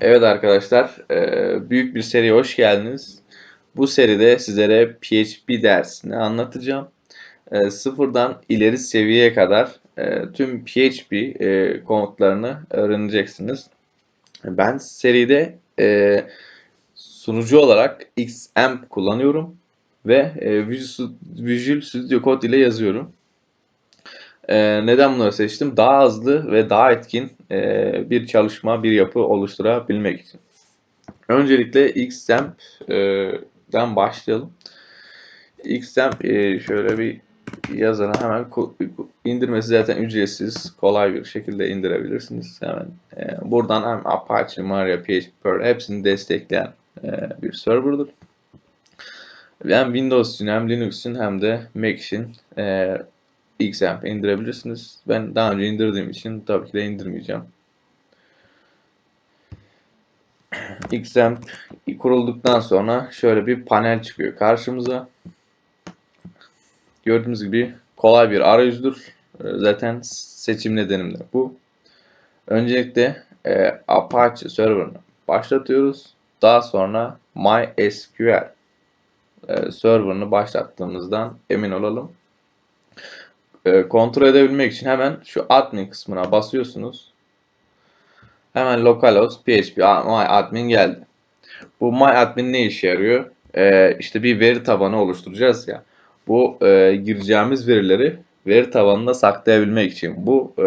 Evet arkadaşlar, e, büyük bir seriye hoş geldiniz. Bu seride sizlere PHP dersini anlatacağım. E, sıfırdan ileri seviyeye kadar e, tüm PHP komutlarını öğreneceksiniz. Ben seride sunucu olarak Xamp kullanıyorum ve Visual Studio Code ile yazıyorum. Ee, neden bunları seçtim? Daha hızlı ve daha etkin e, bir çalışma, bir yapı oluşturabilmek için. Öncelikle Xamp'den başlayalım. Xamp e, şöyle bir yazana hemen indirmesi zaten ücretsiz. Kolay bir şekilde indirebilirsiniz. Hemen e, buradan hem Apache, Maria, PHP, Perl hepsini destekleyen e, bir serverdır. Hem Windows için hem Linux için hem de Mac için e, Xamp indirebilirsiniz. Ben daha önce indirdiğim için tabii ki de indirmeyeceğim. Xamp kurulduktan sonra şöyle bir panel çıkıyor karşımıza. Gördüğünüz gibi kolay bir arayüzdür. Ee, zaten seçim nedenim de bu. Öncelikle e, Apache serverını başlatıyoruz. Daha sonra MySQL e, serverını başlattığımızdan emin olalım. E, kontrol edebilmek için hemen şu admin kısmına basıyorsunuz. Hemen localhost php my admin geldi. Bu my admin ne işe yarıyor? Ee, işte bir veri tabanı oluşturacağız ya. Bu e, gireceğimiz verileri veri tabanında saklayabilmek için. Bu e,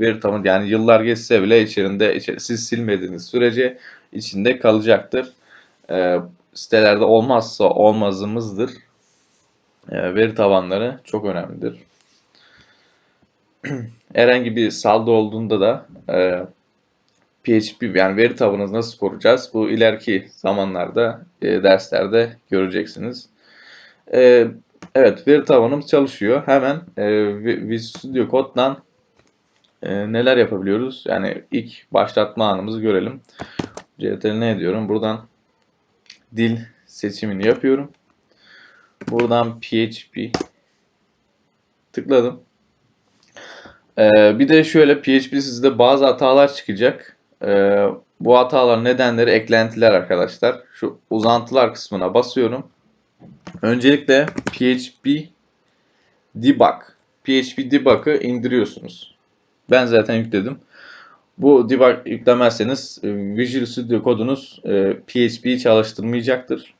veri tabanı yani yıllar geçse bile içerisinde içeri, siz silmediğiniz sürece içinde kalacaktır. E, sitelerde olmazsa olmazımızdır. E, veri tabanları çok önemlidir. herhangi bir saldo olduğunda da e, PHP yani veri tabanını nasıl koruyacağız? Bu ileriki zamanlarda e, derslerde göreceksiniz. E, evet veri tabanımız çalışıyor. Hemen e, Visual Studio Code'dan e, neler yapabiliyoruz? Yani ilk başlatma anımızı görelim. CTRL ne ediyorum? Buradan dil seçimini yapıyorum. Buradan PHP tıkladım. Ee, bir de şöyle PHP sizde bazı hatalar çıkacak. Ee, bu hatalar nedenleri eklentiler arkadaşlar. Şu uzantılar kısmına basıyorum. Öncelikle PHP debug. PHP debug'ı indiriyorsunuz. Ben zaten yükledim. Bu debug yüklemezseniz e, Visual Studio kodunuz e, PHP'yi çalıştırmayacaktır.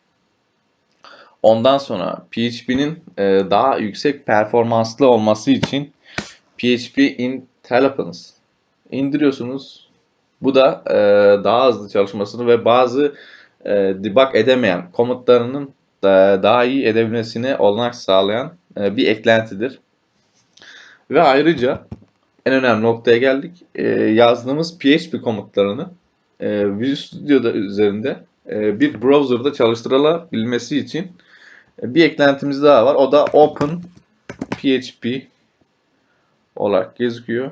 Ondan sonra PHP'nin e, daha yüksek performanslı olması için PHP Intelligence indiriyorsunuz. Bu da e, daha hızlı çalışmasını ve bazı e, debug edemeyen komutlarının da, daha iyi edebilmesini olanak sağlayan e, bir eklentidir. Ve ayrıca en önemli noktaya geldik. E, yazdığımız PHP komutlarını e, Visual Studio'da üzerinde e, bir browser'da çalıştırılabilmesi için e, bir eklentimiz daha var. O da Open PHP olarak gözüküyor.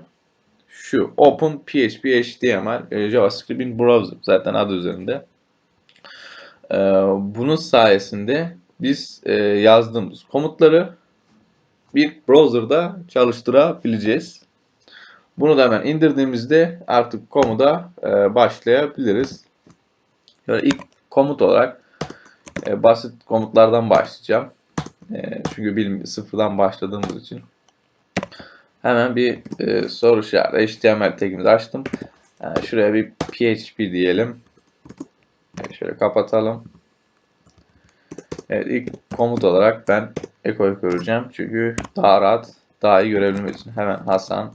Şu Open PHP HTML e, JavaScript'in browser zaten adı üzerinde. E, bunun sayesinde biz e, yazdığımız komutları bir browser'da çalıştırabileceğiz. Bunu da hemen indirdiğimizde artık komuda e, başlayabiliriz. Şöyle ilk komut olarak basit komutlardan başlayacağım. Çünkü bilim sıfırdan başladığımız için. Hemen bir e, soru işareti HTML tagimizi açtım. Yani şuraya bir PHP diyelim. Şöyle kapatalım. Evet ilk komut olarak ben echo'yu göreceğim. Çünkü daha rahat, daha iyi görebilmek için hemen Hasan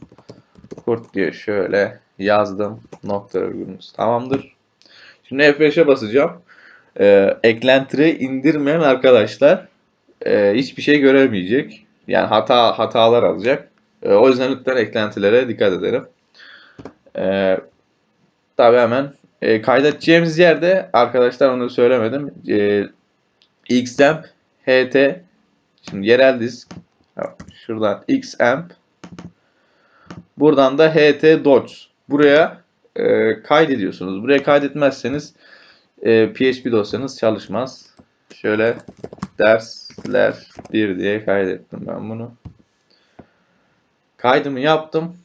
Kurt diye şöyle yazdım. Nokta virgülümüz tamamdır. Şimdi F5'e basacağım. Ee, eklentileri indirmeyen arkadaşlar e, hiçbir şey göremeyecek. Yani hata hatalar alacak. E, o yüzden lütfen eklentilere dikkat edelim. E, tabii hemen e, kaydedeceğimiz yerde arkadaşlar onu söylemedim. E, xamp ht şimdi yerel disk şuradan xamp buradan da ht dodge buraya e, kaydediyorsunuz. Buraya kaydetmezseniz e, PHP dosyanız çalışmaz. Şöyle dersler 1 diye kaydettim ben bunu. Kaydımı yaptım.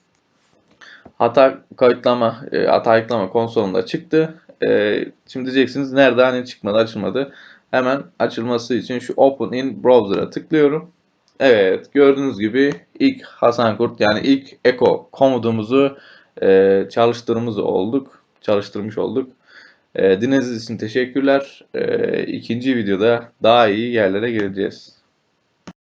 hata kayıtlama, e, hata yükleme konsolunda çıktı. E, şimdi diyeceksiniz nerede hani çıkmadı, açılmadı. Hemen açılması için şu Open in Browser'a tıklıyorum. Evet, gördüğünüz gibi ilk Hasan Kurt yani ilk Echo komutumuzu e, olduk. Çalıştırmış olduk. E, dinlediğiniz için teşekkürler. E, ikinci videoda daha iyi yerlere geleceğiz.